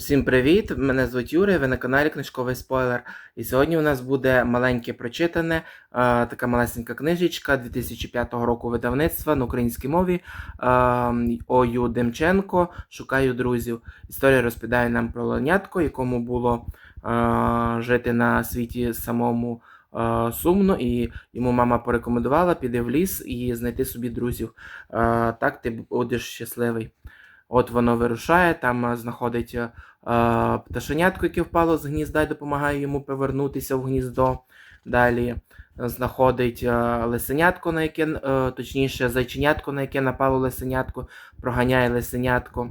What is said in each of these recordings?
Усім привіт! Мене звуть Юрій, ви на каналі Книжковий Спойлер. І сьогодні у нас буде маленьке прочитане, е, така малесенька книжечка 2005 року видавництва на українській мові е, Ою Демченко Шукаю друзів. Історія розповідає нам про ленятко, якому було е, жити на світі самому сумно, і йому мама порекомендувала піти в ліс і знайти собі друзів. Так ти будеш щасливий. От воно вирушає, там е, знаходить е, пташенятко, яке впало з гнізда і допомагає йому повернутися в гніздо. Далі е, знаходить е, лисенятко, на яке, е, точніше, зайченятко, на яке напало лисенятко, проганяє лисенятко,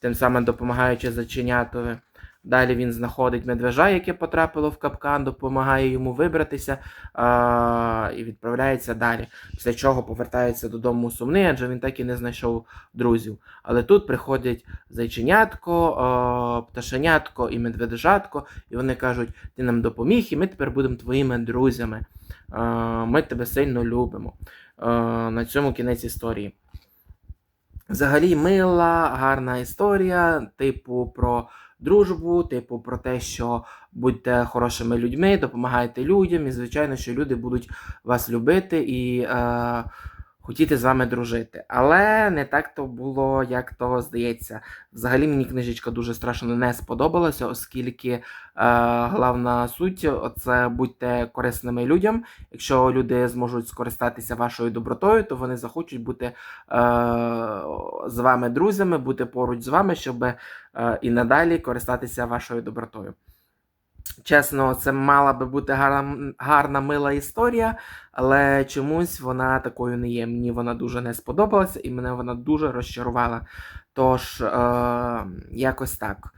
тим самим допомагаючи зайченятові. Далі він знаходить медвежа, яке потрапило в капкан, допомагає йому вибратися а, і відправляється далі. Після чого повертається додому сумний, адже він так і не знайшов друзів. Але тут приходять зайченятко, а, пташенятко і медвежатко, і вони кажуть: ти нам допоміг, і ми тепер будемо твоїми друзями. А, ми тебе сильно любимо. А, на цьому кінець історії. Взагалі мила, гарна історія, типу про дружбу, типу про те, що будьте хорошими людьми, допомагайте людям, і звичайно, що люди будуть вас любити. І е, хотіти з вами дружити. Але не так то було, як то здається. Взагалі мені книжечка дуже страшно не сподобалася, оскільки е, головна суть це будьте корисними людям. Якщо люди зможуть скористатися вашою добротою, то вони захочуть бути е, з вами друзями, бути поруч з вами, щоб е, і надалі користатися вашою добротою. Чесно, це мала би бути гарна, гарна мила історія, але чомусь вона такою не є. Мені вона дуже не сподобалася і мене вона дуже розчарувала. Тож, е, якось так.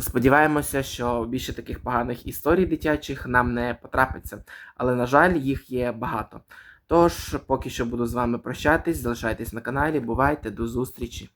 Сподіваємося, що більше таких поганих історій дитячих нам не потрапиться, але, на жаль, їх є багато. Тож, поки що буду з вами прощатись, залишайтесь на каналі, бувайте, до зустрічі!